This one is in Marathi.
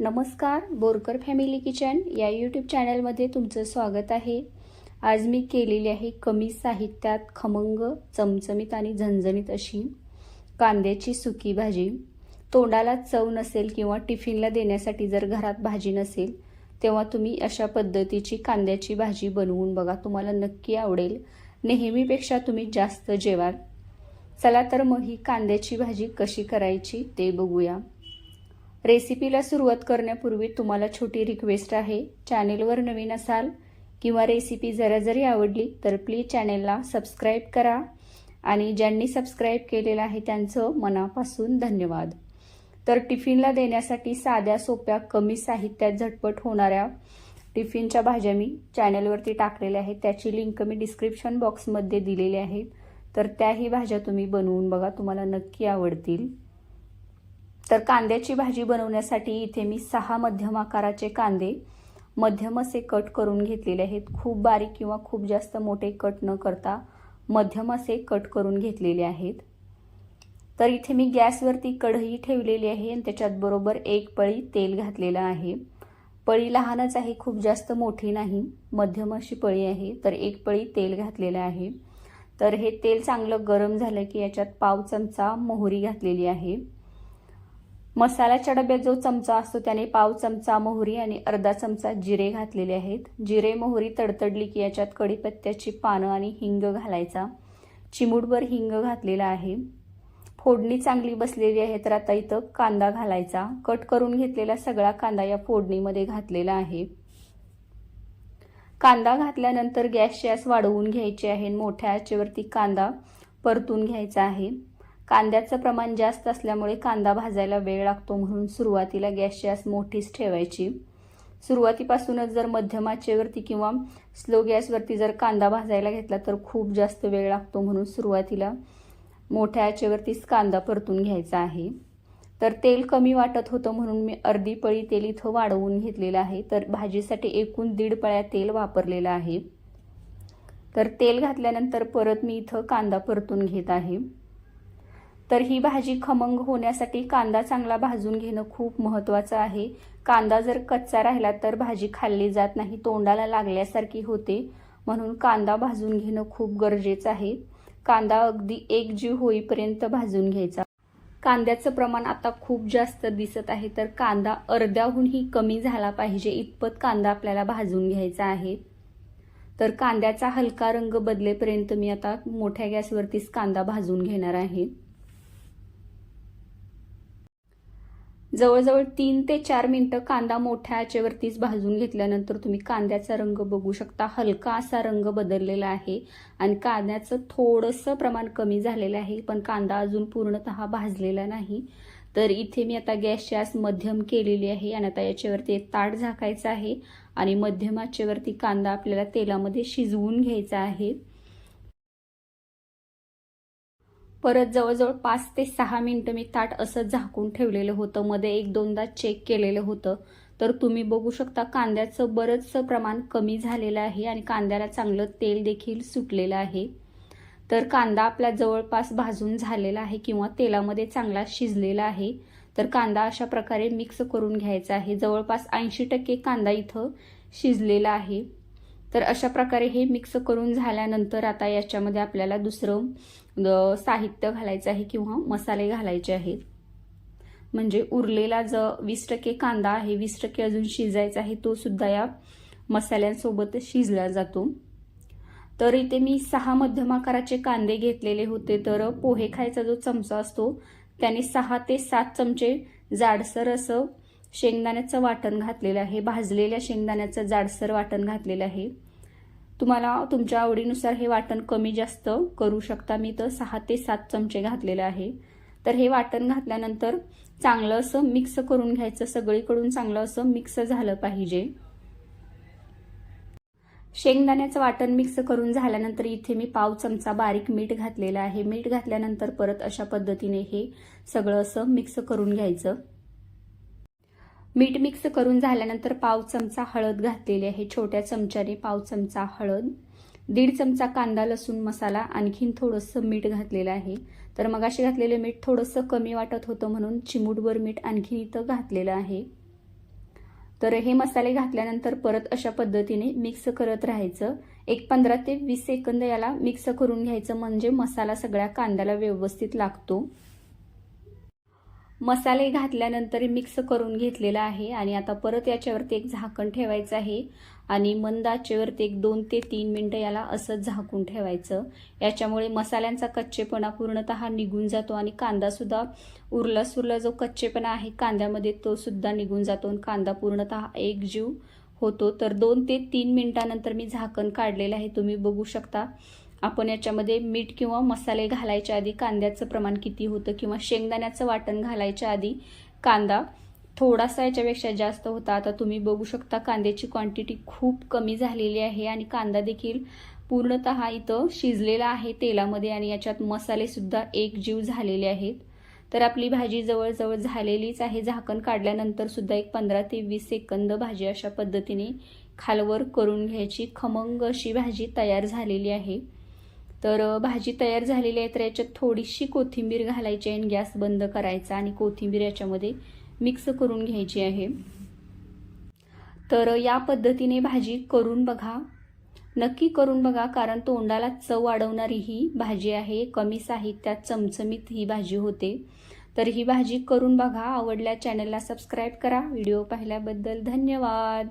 नमस्कार बोरकर फॅमिली किचन या यूट्यूब चॅनलमध्ये तुमचं स्वागत आहे. आज मी केलेली आहे कमी साहित्यात खमंग चमचमीत आणि झणझणीत अशी कांद्याची सुकी भाजी. तोंडाला चव नसेल किंवा टिफिनला देण्यासाठी जर घरात भाजी नसेल तेव्हा तुम्ही अशा पद्धतीची कांद्याची भाजी बनवून बघा तुम्हाला नक्की आवडेल. नेहमीपेक्षा तुम्ही जास्त जेवाल. चला तर मग ही कांद्याची भाजी कशी करायची ते बघूया. रेसिपीला सुरुवात करण्यापूर्वी तुम्हाला छोटी रिक्वेस्ट आहे. चॅनेलवर नवीन असाल किंवा रेसिपी जरा जरी आवडली तर प्लीज चॅनेलला सबस्क्राईब करा. आणि ज्यांनी सबस्क्राईब केलेलं आहे त्यांचं मनापासून धन्यवाद. तर टिफिनला देण्यासाठी साध्या सोप्या कमी साहित्यात झटपट होणाऱ्या टिफिनच्या भाज्या मी चॅनेलवरती टाकलेल्या आहेत. त्याची लिंक मी डिस्क्रिप्शन बॉक्समध्ये दिलेली आहे. तर त्याही भाज्या तुम्ही बनवून बघा तुम्हाला नक्की आवडतील. तर कांद्याची भाजी बनवण्यासाठी इथे मी सहा मध्यम आकाराचे कांदे मध्यम असे कट करून घेतलेले आहेत. खूप बारीक किंवा खूप जास्त मोठे कट न करता मध्यम असे कट करून घेतलेले आहेत. तर इथे मी गॅसवरती कढई ठेवलेली आहे आणि त्याच्यात बरोबर एक पळी तेल घातलेलं आहे. पळी लहानच आहे खूप जास्त मोठी नाही मध्यम अशी पळी आहे. तर एक पळी तेल घातलेलं आहे. तर हे तेल चांगलं गरम झालं की याच्यात पाव चमचा मोहरी घातलेली आहे. मसाल्याच्या डब्यात जो चमचा असतो त्याने पाव चमचा मोहरी आणि अर्धा चमचा जिरे घातलेले आहेत. जिरे मोहरी तडतडली की याच्यात कढीपत्त्याची पानं आणि हिंग घालायचा. चिमूटभर हिंग घातलेला आहे. फोडणी चांगली बसलेली आहे तर आता इथं कांदा घालायचा. कट करून घेतलेला सगळा कांदा या फोडणीमध्ये घातलेला आहे. कांदा घातल्यानंतर गॅसची आस वाढवून घ्यायची आहे मोठ्या आचेवरती कांदा परतून घ्यायचा आहे. कांद्याचं प्रमाण जास्त असल्यामुळे कांदा भाजायला वेळ लागतो म्हणून सुरुवातीला गॅसची आस मोठीच ठेवायची. सुरुवातीपासूनच जर मध्यम आचेवरती किंवा स्लो गॅसवरती जर कांदा भाजायला घेतला तर खूप जास्त वेळ लागतो म्हणून सुरुवातीला मोठ्या आचेवरतीच कांदा परतून घ्यायचा आहे. तर तेल कमी वाटत होतं म्हणून मी अर्धी पळी तेल इथं वाढवून घेतलेलं आहे. तर भाजीसाठी एकूण दीड पळ्या तेल वापरलेलं आहे. तर तेल घातल्यानंतर परत मी इथं कांदा परतून घेत आहे. तर ही भाजी खमंग होण्यासाठी कांदा चांगला भाजून घेणं खूप महत्त्वाचं आहे. कांदा जर कच्चा राहिला तर भाजी खाल्ली जात नाही तोंडाला लागल्यासारखी होते. म्हणून कांदा भाजून घेणं खूप गरजेचं आहे. कांदा अगदी एक जीव होईपर्यंत भाजून घ्यायचा. कांद्याचं प्रमाण आता खूप जास्त दिसत आहे तर कांदा अर्ध्याहूनही कमी झाला पाहिजे इतपत कांदा आपल्याला भाजून घ्यायचा आहे. तर कांद्याचा हलका रंग बदलेपर्यंत मी आता मोठ्या गॅसवरतीच कांदा भाजून घेणार आहे. जवळजवळ तीन ते चार मिनटं कांदा मोठ्या आचेवरतीच भाजून घेतल्यानंतर तुम्ही कांद्याचा रंग बघू शकता. हलका असा रंग बदललेला आहे आणि कांद्याचं थोडंसं प्रमाण कमी झालेलं आहे पण कांदा अजून पूर्णतः भाजलेला नाही. तर इथे मी आता गॅसची आस मध्यम केलेली आहे आणि आता याच्यावरती एक ताट झाकायचं आहे आणि मध्यम आचेवरती कांदा आपल्याला तेलामध्ये शिजवून घ्यायचा आहे. परत जवळजवळ पाच ते सहा मिनटं मी ताट असं झाकून ठेवलेलं होतं. मध्ये एक दोनदा चेक केलेलं होतं. तर तुम्ही बघू शकता कांद्याचं बरंचसं प्रमाण कमी झालेलं आहे आणि कांद्याला चांगलं तेल देखील सुटलेलं आहे. तर कांदा आपला जवळपास भाजून झालेला आहे किंवा तेलामध्ये चांगला शिजलेला आहे. तर कांदा अशा प्रकारे मिक्स करून घ्यायचा आहे. जवळपास ऐंशी टक्के कांदा इथं शिजलेला आहे. तर अशा प्रकारे हे मिक्स करून झाल्यानंतर आता याच्यामध्ये आपल्याला दुसरं साहित्य घालायचं आहे किंवा मसाले घालायचे आहेत. म्हणजे उरलेला जो वीस टक्के कांदा आहे वीस टक्के अजून शिजायचा आहे तो सुद्धा या मसाल्यांसोबत शिजला जातो. तर इथे मी सहा मध्यम आकाराचे कांदे घेतलेले होते. तर पोहे खायचा जो चमचा असतो त्याने सहा ते सात चमचे जाडसर असं शेंगदाण्याचं वाटण घातलेलं आहे भाजलेल्या शेंगदाण्याचं जाडसर वाटण घातलेलं आहे. तुम्हाला तुमच्या आवडीनुसार हे वाटण कमी जास्त करू शकता. मी तर सहा ते सात चमचे घातलेले आहे. तर हे वाटण घातल्यानंतर चांगलं असं मिक्स करून घ्यायचं. सगळीकडून चांगलं असं मिक्स झालं पाहिजे. शेंगदाण्याचं वाटण मिक्स करून झाल्यानंतर इथे मी पाव चमचा बारीक मीठ घातलेलं आहे. मीठ घातल्यानंतर परत अशा पद्धतीने हे सगळं असं मिक्स करून घ्यायचं. मीठ मिक्स करून झाल्यानंतर पाव चमचा हळद घातलेली आहे. छोट्या चमच्याने पाव चमचा हळद दीड चमचा कांदा लसूण मसाला आणखीन थोडंसं मीठ घातलेलं आहे. तर मगाशी घातलेलं मीठ थोडंसं कमी वाटत होतं म्हणून चिमूटभर मीठ आणखीन इथं घातलेलं आहे. तर हे मसाले घातल्यानंतर परत अशा पद्धतीने मिक्स करत राहायचं. एक पंधरा ते वीस सेकंद याला मिक्स करून घ्यायचं म्हणजे मसाला सगळ्या कांद्याला व्यवस्थित लागतो. मसाले घातल्यानंतर मिक्स करून घेतलेला आहे आणि आता परत याच्यावरती एक झाकण ठेवायचं आहे. आणि मंद आचेवरती एक दोन ते तीन मिनटं याला असंच झाकून ठेवायचं. याच्यामुळे मसाल्यांचा कच्चेपणा पूर्णतः निघून जातो आणि कांदासुद्धा उरला सुरला जो कच्चेपणा आहे कांद्यामध्ये तो सुद्धा निघून जातो आणि कांदा पूर्णतः एकजीव होतो. तर दोन ते तीन मिनटानंतर मी झाकण काढलेलं आहे. तुम्ही बघू शकता. आपण याच्यामध्ये मीठ किंवा मसाले घालायच्या आधी कांद्याचं प्रमाण किती होतं किंवा शेंगदाण्याचं वाटण घालायच्या आधी कांदा थोडासा याच्यापेक्षा जास्त होता. आता तुम्ही बघू शकता कांद्याची क्वांटिटी खूप कमी झालेली आहे आणि कांदा देखील पूर्णतः इथं शिजलेला आहे तेलामध्ये आणि याच्यात मसालेसुद्धा एकजीव एक जीव झालेले आहेत. तर आपली भाजी जवळजवळ झालेलीच आहे. झाकण काढल्यानंतर सुद्धा एक पंधरा ते वीस सेकंद भाजी अशा पद्धतीने खालवर करून घ्यायची खमंग अशी भाजी तयार झालेली आहे. तर भाजी तयार झालेली आहे तर याच्यात थोडीशी कोथिंबीर घालायची आणि गॅस बंद करायचा आणि कोथिंबीर याच्यामध्ये मिक्स करून घ्यायची आहे. तर या पद्धतीने भाजी करून बघा. नक्की करून बघा कारण तोंडाला चव वाढवणारी ही भाजी आहे. कमी साहित्यात चमचमीत ही भाजी होते. तर ही भाजी करून बघा. आवडल्या चॅनलला सबस्क्राईब करा. व्हिडिओ पाहिल्याबद्दल धन्यवाद.